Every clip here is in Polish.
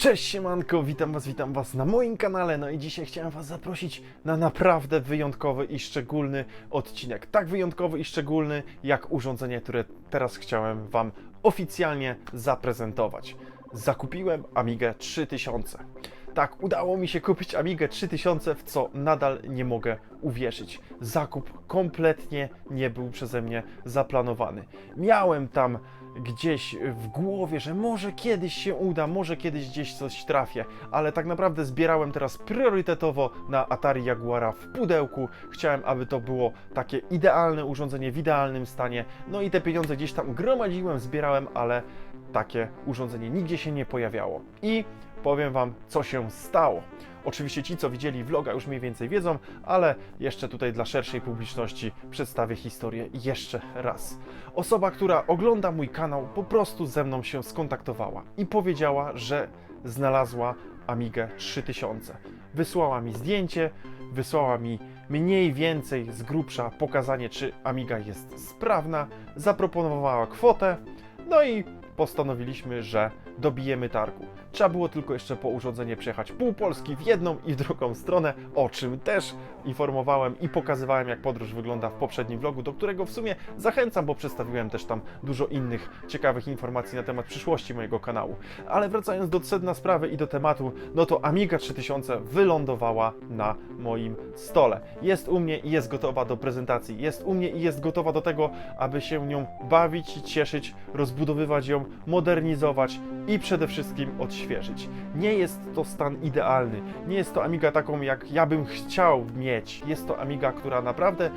Cześć siemanko, witam was, witam was na moim kanale. No i dzisiaj chciałem was zaprosić na naprawdę wyjątkowy i szczególny odcinek. Tak wyjątkowy i szczególny jak urządzenie, które teraz chciałem wam oficjalnie zaprezentować. Zakupiłem Amigę 3000. Tak, udało mi się kupić Amigę 3000, w co nadal nie mogę uwierzyć. Zakup kompletnie nie był przeze mnie zaplanowany. Miałem tam gdzieś w głowie, że może kiedyś się uda, może kiedyś gdzieś coś trafię, ale tak naprawdę zbierałem teraz priorytetowo na Atari Jaguara w pudełku. Chciałem, aby to było takie idealne urządzenie w idealnym stanie. No i te pieniądze gdzieś tam gromadziłem, zbierałem, ale takie urządzenie nigdzie się nie pojawiało. I powiem Wam, co się stało. Oczywiście ci, co widzieli vloga, już mniej więcej wiedzą, ale jeszcze tutaj dla szerszej publiczności przedstawię historię jeszcze raz. Osoba, która ogląda mój kanał, po prostu ze mną się skontaktowała i powiedziała, że znalazła Amigę 3000. Wysłała mi zdjęcie, wysłała mi mniej więcej z grubsza pokazanie, czy Amiga jest sprawna, zaproponowała kwotę, no i postanowiliśmy, że dobijemy targu. Trzeba było tylko jeszcze po urządzenie przejechać pół Polski w jedną i w drugą stronę, o czym też informowałem i pokazywałem, jak podróż wygląda w poprzednim vlogu, do którego w sumie zachęcam, bo przedstawiłem też tam dużo innych ciekawych informacji na temat przyszłości mojego kanału. Ale wracając do sedna sprawy i do tematu, no to Amiga 3000 wylądowała na moim stole. Jest u mnie i jest gotowa do prezentacji. Jest u mnie i jest gotowa do tego, aby się nią bawić cieszyć, rozbudowywać ją, modernizować i przede wszystkim odświeżyć. Nie jest to stan idealny. Nie jest to Amiga taką, jak ja bym chciał mieć. Jest to Amiga, która naprawdę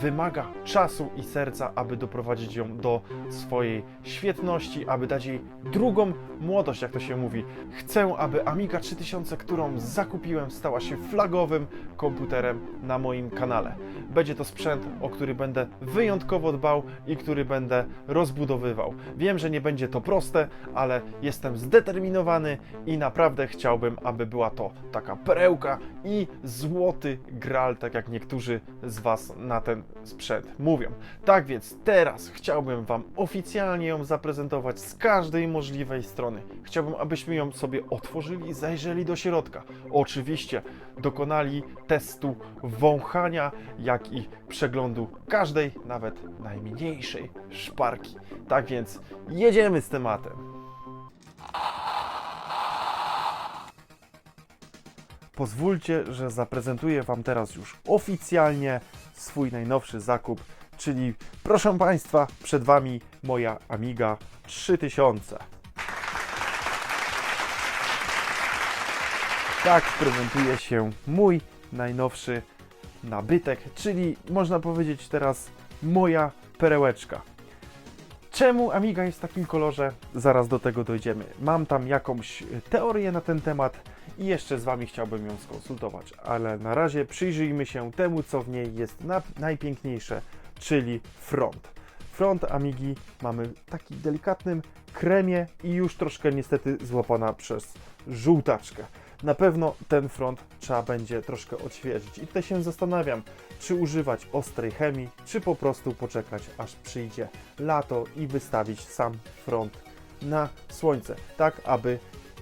wymaga czasu i serca, aby doprowadzić ją do swojej świetności, aby dać jej drugą młodość, jak to się mówi. Chcę, aby Amiga 3000, którą zakupiłem, stała się flagowym komputerem na moim kanale. Będzie to sprzęt, o który będę wyjątkowo dbał i który będę rozbudowywał. Wiem, że nie będzie to proste, ale jestem zdeterminowany i naprawdę chciałbym, aby była to taka perełka i złoty gral, tak jak niektórzy z Was na ten sprzęt mówią. Tak więc teraz chciałbym Wam oficjalnie ją zaprezentować z każdej możliwej strony. Chciałbym, abyśmy ją sobie otworzyli i zajrzeli do środka. Oczywiście dokonali testu wąchania, jak i przeglądu każdej, nawet najmniejszej szparki. Tak więc jedziemy z tematem. Pozwólcie, że zaprezentuję Wam teraz już oficjalnie swój najnowszy zakup, czyli proszę Państwa, przed Wami moja Amiga 3000. Tak prezentuje się mój najnowszy nabytek, czyli można powiedzieć teraz moja perełeczka. Czemu Amiga jest w takim kolorze? Zaraz do tego dojdziemy. Mam tam jakąś teorię na ten temat i jeszcze z Wami chciałbym ją skonsultować, ale na razie przyjrzyjmy się temu, co w niej jest na, najpiękniejsze, czyli front. Front Amigi mamy w takim delikatnym kremie i już troszkę niestety złapana przez żółtaczkę. Na pewno ten front trzeba będzie troszkę odświeżyć. I tutaj się zastanawiam, czy używać ostrej chemii, czy po prostu poczekać, aż przyjdzie lato i wystawić sam front na słońce, tak aby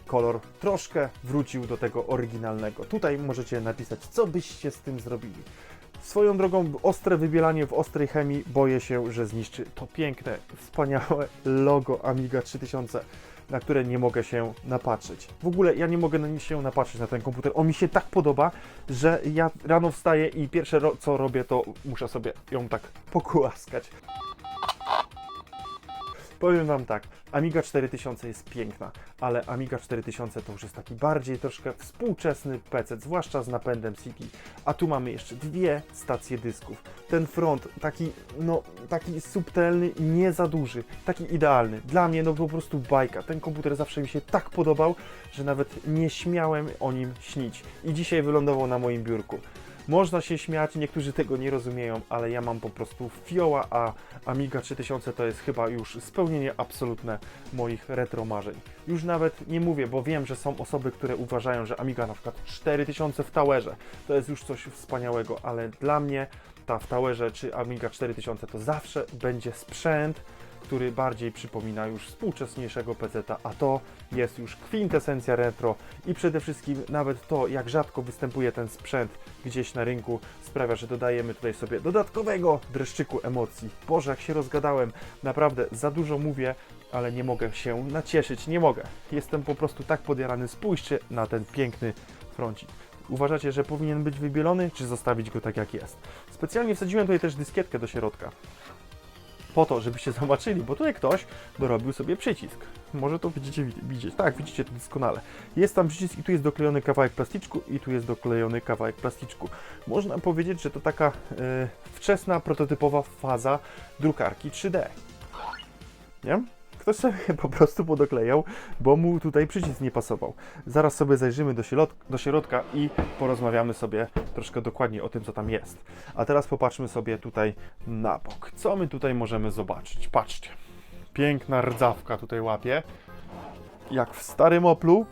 kolor troszkę wrócił do tego oryginalnego. Tutaj możecie napisać, co byście z tym zrobili. Swoją drogą, ostre wybielanie w ostrej chemii boję się, że zniszczy to piękne, wspaniałe logo Amiga 3000, na które nie mogę się napatrzeć. W ogóle ja nie mogę na się napatrzeć na ten komputer. On mi się tak podoba, że ja rano wstaję i pierwsze ro- co robię, to muszę sobie ją tak pokłaskać. Powiem Wam tak, Amiga 4000 jest piękna, ale Amiga 4000 to już jest taki bardziej troszkę współczesny PC, zwłaszcza z napędem CD. A tu mamy jeszcze dwie stacje dysków. Ten front taki, no, taki subtelny, nie za duży, taki idealny. Dla mnie no po prostu bajka. Ten komputer zawsze mi się tak podobał, że nawet nie śmiałem o nim śnić. I dzisiaj wylądował na moim biurku. Można się śmiać, niektórzy tego nie rozumieją, ale ja mam po prostu fioła, a Amiga 3000 to jest chyba już spełnienie absolutne moich retro marzeń. Już nawet nie mówię, bo wiem, że są osoby, które uważają, że Amiga na przykład 4000 w Towerze to jest już coś wspaniałego, ale dla mnie ta w Towerze czy Amiga 4000 to zawsze będzie sprzęt, który bardziej przypomina już współczesniejszego PC-ta, a to jest już kwintesencja retro i przede wszystkim nawet to, jak rzadko występuje ten sprzęt gdzieś na rynku, sprawia, że dodajemy tutaj sobie dodatkowego dreszczyku emocji. Boże, jak się rozgadałem, naprawdę za dużo mówię, ale nie mogę się nacieszyć, nie mogę. Jestem po prostu tak podjarany, spójrzcie na ten piękny froncik. Uważacie, że powinien być wybielony, czy zostawić go tak jak jest? Specjalnie wsadziłem tutaj też dyskietkę do środka. Po to, żebyście zobaczyli, bo tutaj ktoś dorobił sobie przycisk. Może to widzicie, widzieć. Tak, widzicie to doskonale. Jest tam przycisk i tu jest doklejony kawałek plasticzku i tu jest doklejony kawałek plasticzku. Można powiedzieć, że to taka e, wczesna, prototypowa faza drukarki 3D. Nie? Ktoś sobie po prostu podoklejał, bo mu tutaj przycisk nie pasował. Zaraz sobie zajrzymy do, środ do środka i porozmawiamy sobie troszkę dokładniej o tym, co tam jest. A teraz popatrzmy sobie tutaj na bok. Co my tutaj możemy zobaczyć? Patrzcie. Piękna rdzawka tutaj łapie. Jak w starym Oplu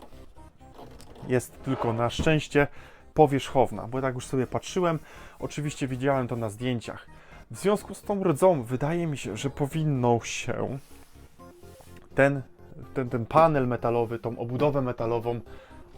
jest tylko na szczęście powierzchowna, bo tak już sobie patrzyłem, oczywiście widziałem to na zdjęciach. W związku z tą rdzą wydaje mi się, że powinno się ten, ten, ten panel metalowy, tą obudowę metalową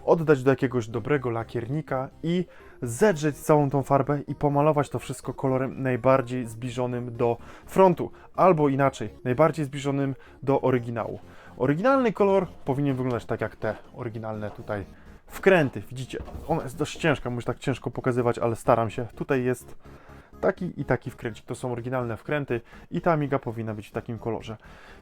oddać do jakiegoś dobrego lakiernika i zedrzeć całą tą farbę i pomalować to wszystko kolorem najbardziej zbliżonym do frontu, albo inaczej, najbardziej zbliżonym do oryginału. Oryginalny kolor powinien wyglądać tak jak te oryginalne tutaj wkręty. Widzicie, ona jest dość ciężka, muszę tak ciężko pokazywać, ale staram się. Tutaj jest taki i taki wkręcik. To są oryginalne wkręty i ta Amiga powinna być w takim kolorze.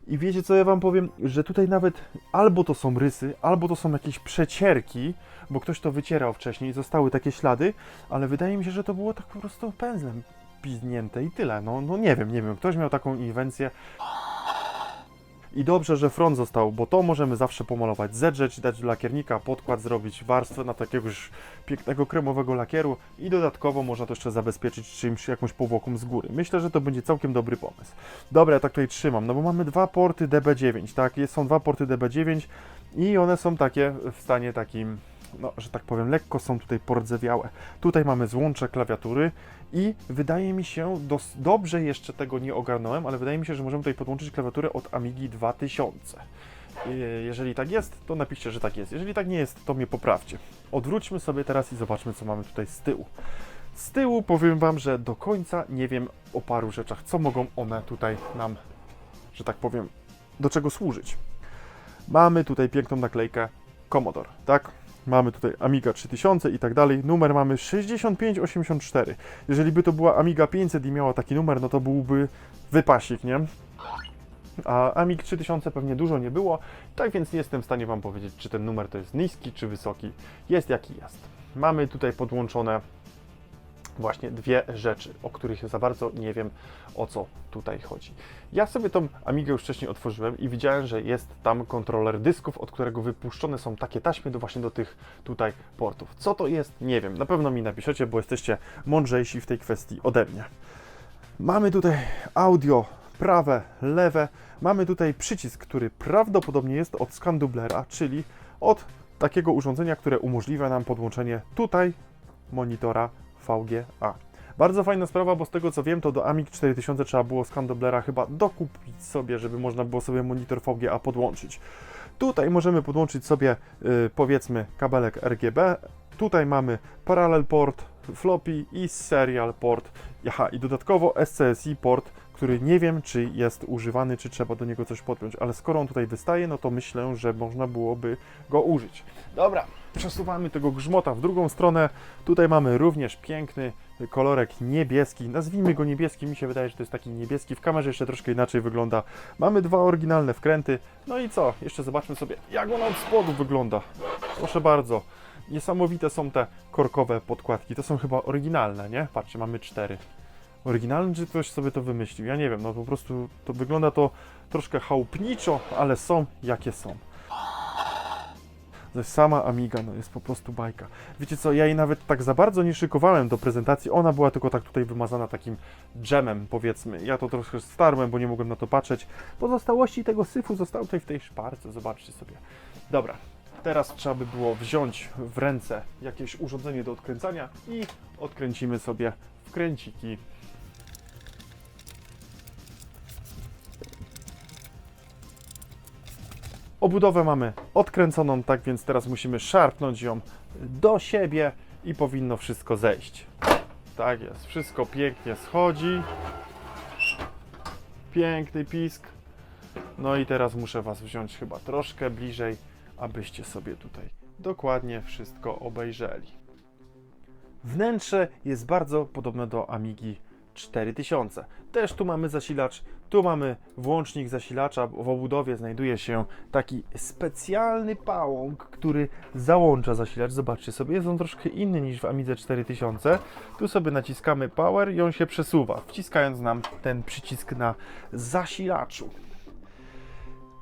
I wiecie co ja wam powiem, że tutaj nawet albo to są rysy, albo to są jakieś przecierki, bo ktoś to wycierał wcześniej, zostały takie ślady, ale wydaje mi się, że to było tak po prostu pędzlem piznięte i tyle. No, no nie wiem, nie wiem, ktoś miał taką inwencję. I dobrze, że front został, bo to możemy zawsze pomalować, zedrzeć, dać lakiernika, podkład zrobić, warstwę na takiego już pięknego kremowego lakieru i dodatkowo można to jeszcze zabezpieczyć czymś, jakąś powłoką z góry. Myślę, że to będzie całkiem dobry pomysł. Dobra, ja tak tutaj trzymam, no bo mamy dwa porty DB9, tak? Są dwa porty DB9 i one są takie w stanie takim no, że tak powiem, lekko są tutaj pordzewiałe. Tutaj mamy złącze klawiatury i wydaje mi się, dobrze jeszcze tego nie ogarnąłem, ale wydaje mi się, że możemy tutaj podłączyć klawiaturę od Amigi 2000. Je- Jeżeli tak jest, to napiszcie, że tak jest. Jeżeli tak nie jest, to mnie poprawcie. Odwróćmy sobie teraz i zobaczmy, co mamy tutaj z tyłu. Z tyłu powiem Wam, że do końca nie wiem o paru rzeczach, co mogą one tutaj nam, że tak powiem, do czego służyć. Mamy tutaj piękną naklejkę Commodore, tak? Mamy tutaj Amiga 3000 i tak dalej. Numer mamy 6584. Jeżeli by to była Amiga 500 i miała taki numer, no to byłby wypasik, nie? A Amig 3000 pewnie dużo nie było, tak więc nie jestem w stanie Wam powiedzieć, czy ten numer to jest niski, czy wysoki. Jest jaki jest. Mamy tutaj podłączone właśnie dwie rzeczy, o których za bardzo nie wiem, o co tutaj chodzi. Ja sobie tą Amigę już wcześniej otworzyłem i widziałem, że jest tam kontroler dysków, od którego wypuszczone są takie taśmy do właśnie do tych tutaj portów. Co to jest? Nie wiem. Na pewno mi napiszecie, bo jesteście mądrzejsi w tej kwestii ode mnie. Mamy tutaj audio prawe, lewe. Mamy tutaj przycisk, który prawdopodobnie jest od scandublera, czyli od takiego urządzenia, które umożliwia nam podłączenie tutaj monitora VGA. Bardzo fajna sprawa, bo z tego co wiem, to do Amig 4000 trzeba było scandublera chyba dokupić sobie, żeby można było sobie monitor VGA podłączyć. Tutaj możemy podłączyć sobie y, powiedzmy kabelek RGB. Tutaj mamy parallel port, floppy i serial port. Aha, i dodatkowo SCSI port, który nie wiem, czy jest używany, czy trzeba do niego coś podpiąć, ale skoro on tutaj wystaje, no to myślę, że można byłoby go użyć. Dobra, przesuwamy tego grzmota w drugą stronę. Tutaj mamy również piękny kolorek niebieski. Nazwijmy go niebieski, mi się wydaje, że to jest taki niebieski. W kamerze jeszcze troszkę inaczej wygląda. Mamy dwa oryginalne wkręty. No i co? Jeszcze zobaczmy sobie, jak on od spodu wygląda. Proszę bardzo. Niesamowite są te korkowe podkładki. To są chyba oryginalne, nie? Patrzcie, mamy cztery. Oryginalne, czy ktoś sobie to wymyślił? Ja nie wiem, no po prostu to wygląda to troszkę chałupniczo, ale są jakie są. Jest sama Amiga, no jest po prostu bajka. Wiecie co, ja jej nawet tak za bardzo nie szykowałem do prezentacji, ona była tylko tak tutaj wymazana takim dżemem, powiedzmy. Ja to troszkę starłem, bo nie mogłem na to patrzeć. Pozostałości tego syfu zostały tutaj w tej szparce, zobaczcie sobie. Dobra, teraz trzeba by było wziąć w ręce jakieś urządzenie do odkręcania i odkręcimy sobie wkręciki. Obudowę mamy odkręconą, tak więc teraz musimy szarpnąć ją do siebie i powinno wszystko zejść. Tak jest, wszystko pięknie schodzi. Piękny pisk. No i teraz muszę Was wziąć chyba troszkę bliżej, abyście sobie tutaj dokładnie wszystko obejrzeli. Wnętrze jest bardzo podobne do Amigi 4000. Też tu mamy zasilacz, tu mamy włącznik zasilacza. W obudowie znajduje się taki specjalny pałąk, który załącza zasilacz. Zobaczcie sobie, jest on troszkę inny niż w Amidze 4000. Tu sobie naciskamy power i on się przesuwa, wciskając nam ten przycisk na zasilaczu.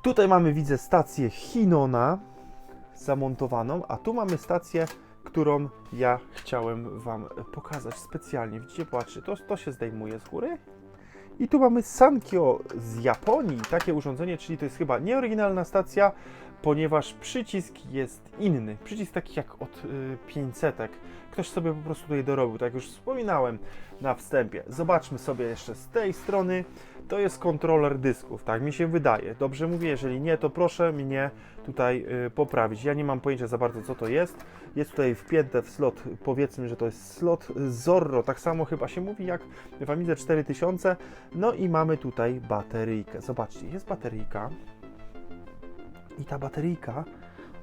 Tutaj mamy, widzę, stację Hinona zamontowaną, a tu mamy stację, którą ja chciałem Wam pokazać specjalnie. Widzicie, patrzcie, to, to się zdejmuje z góry. I tu mamy Sankyo z Japonii, takie urządzenie, czyli to jest chyba nieoryginalna stacja, ponieważ przycisk jest inny. Przycisk taki jak od y, 500. Ktoś sobie po prostu tutaj dorobił, tak jak już wspominałem na wstępie. Zobaczmy sobie jeszcze z tej strony. To jest kontroler dysków, tak mi się wydaje. Dobrze mówię, jeżeli nie, to proszę mnie tutaj y, poprawić. Ja nie mam pojęcia za bardzo, co to jest. Jest tutaj wpięte w slot, powiedzmy, że to jest slot Zorro, tak samo chyba się mówi jak w Amidze 4000. No i mamy tutaj bateryjkę. Zobaczcie, jest bateryjka. I ta bateryjka,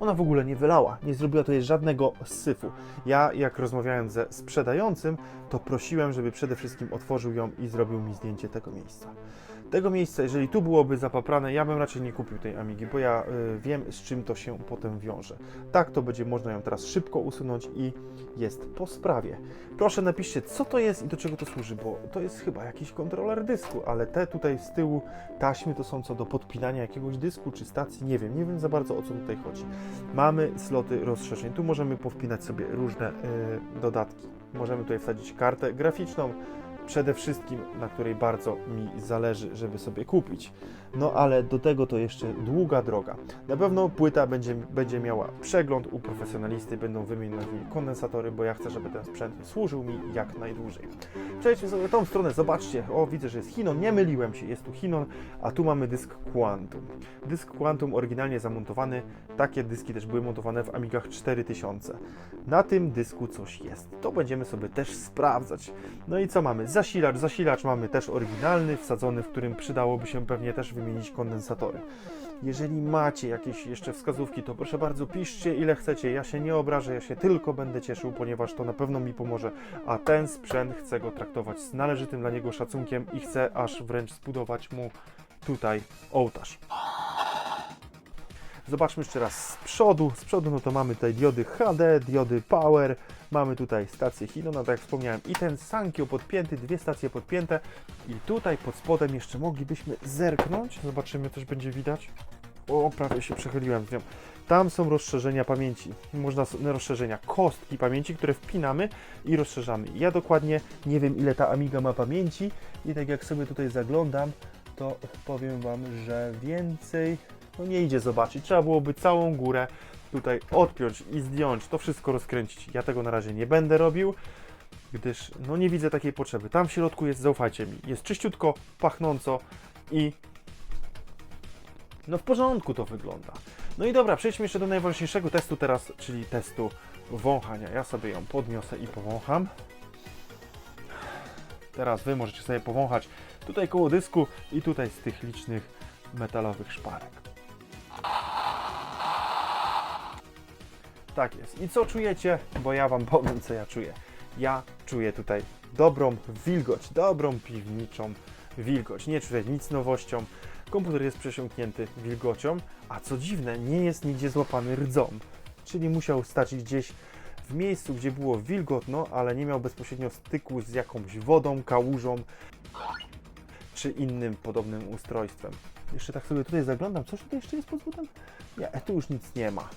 ona w ogóle nie wylała, nie zrobiła tutaj żadnego syfu. Ja, jak rozmawiałem ze sprzedającym, to prosiłem, żeby przede wszystkim otworzył ją i zrobił mi zdjęcie tego miejsca. Tego miejsca, jeżeli tu byłoby zapaprane, ja bym raczej nie kupił tej Amigi, bo ja y, wiem, z czym to się potem wiąże. Tak, to będzie można ją teraz szybko usunąć i jest po sprawie. Proszę napiszcie, co to jest i do czego to służy, bo to jest chyba jakiś kontroler dysku, ale te tutaj z tyłu taśmy to są co do podpinania jakiegoś dysku czy stacji, nie wiem, nie wiem za bardzo o co tutaj chodzi. Mamy sloty rozszerzeń, tu możemy powpinać sobie różne y, dodatki. Możemy tutaj wsadzić kartę graficzną, przede wszystkim, na której bardzo mi zależy, żeby sobie kupić. No ale do tego to jeszcze długa droga. Na pewno płyta będzie, będzie miała przegląd u profesjonalisty, będą wymienione kondensatory, bo ja chcę, żeby ten sprzęt służył mi jak najdłużej. Przejdźmy sobie tą stronę, zobaczcie, o widzę, że jest Hinon, nie myliłem się, jest tu Hinon, a tu mamy dysk Quantum. Dysk Quantum oryginalnie zamontowany, takie dyski też były montowane w Amigach 4000. Na tym dysku coś jest, to będziemy sobie też sprawdzać. No i co mamy? Zasilacz, zasilacz mamy też oryginalny, wsadzony, w którym przydałoby się pewnie też wymienić kondensatory. Jeżeli macie jakieś jeszcze wskazówki, to proszę bardzo piszcie ile chcecie. Ja się nie obrażę, ja się tylko będę cieszył, ponieważ to na pewno mi pomoże. A ten sprzęt chcę go traktować z należytym dla niego szacunkiem i chcę aż wręcz zbudować mu tutaj ołtarz. Zobaczmy jeszcze raz z przodu. Z przodu no to mamy tutaj diody HD, diody Power, mamy tutaj stację Hinona, tak jak wspomniałem, i ten Sankyo podpięty, dwie stacje podpięte. I tutaj pod spodem jeszcze moglibyśmy zerknąć. Zobaczymy, coś będzie widać. O, prawie się przechyliłem z nią. Tam są rozszerzenia pamięci. Można rozszerzenia kostki pamięci, które wpinamy i rozszerzamy. Ja dokładnie nie wiem, ile ta Amiga ma pamięci i tak jak sobie tutaj zaglądam, to powiem Wam, że więcej no nie idzie zobaczyć. Trzeba byłoby całą górę tutaj odpiąć i zdjąć, to wszystko rozkręcić. Ja tego na razie nie będę robił, gdyż no nie widzę takiej potrzeby. Tam w środku jest, zaufajcie mi, jest czyściutko, pachnąco i no w porządku to wygląda. No i dobra, przejdźmy jeszcze do najważniejszego testu teraz, czyli testu wąchania. Ja sobie ją podniosę i powącham. Teraz Wy możecie sobie powąchać tutaj koło dysku i tutaj z tych licznych metalowych szparek. Tak jest. I co czujecie? Bo ja Wam powiem, co ja czuję. Ja czuję tutaj dobrą wilgoć, dobrą piwniczą wilgoć. Nie czuję nic nowością. Komputer jest przesiąknięty wilgocią, a co dziwne, nie jest nigdzie złapany rdzą. Czyli musiał stać gdzieś w miejscu, gdzie było wilgotno, ale nie miał bezpośrednio styku z jakąś wodą, kałużą czy innym podobnym ustrojstwem. Jeszcze tak sobie tutaj zaglądam, coś tutaj jeszcze jest pod spodem? Nie, tu już nic nie ma.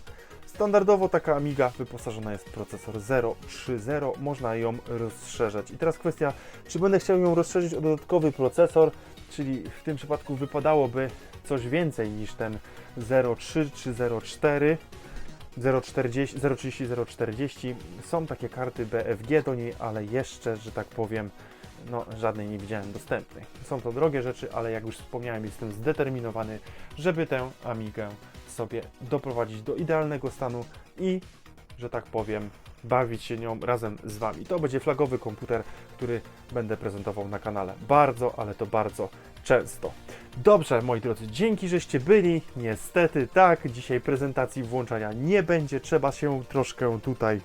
Standardowo taka Amiga wyposażona jest w procesor 0.3.0, można ją rozszerzać. I teraz kwestia, czy będę chciał ją rozszerzyć o dodatkowy procesor, czyli w tym przypadku wypadałoby coś więcej niż ten 0.3 czy 0.4. 040, 030, 040. Są takie karty BFG do niej, ale jeszcze, że tak powiem, no, żadnej nie widziałem dostępnej. Są to drogie rzeczy, ale jak już wspomniałem, jestem zdeterminowany, żeby tę Amigę sobie doprowadzić do idealnego stanu i, że tak powiem, bawić się nią razem z Wami. To będzie flagowy komputer, który będę prezentował na kanale bardzo, ale to bardzo często. Dobrze, moi drodzy, dzięki, żeście byli. Niestety, tak, dzisiaj prezentacji włączania nie będzie. Trzeba się troszkę tutaj,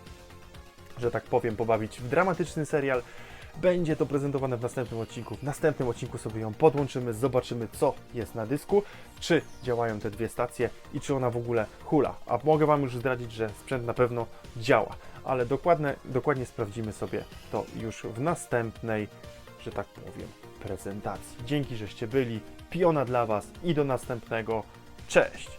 że tak powiem, pobawić w dramatyczny serial. Będzie to prezentowane w następnym odcinku. W następnym odcinku sobie ją podłączymy, zobaczymy, co jest na dysku, czy działają te dwie stacje i czy ona w ogóle hula. A mogę Wam już zdradzić, że sprzęt na pewno działa, ale dokładnie, dokładnie sprawdzimy sobie to już w następnej, że tak powiem, prezentacji. Dzięki, żeście byli. Piona dla Was i do następnego. Cześć!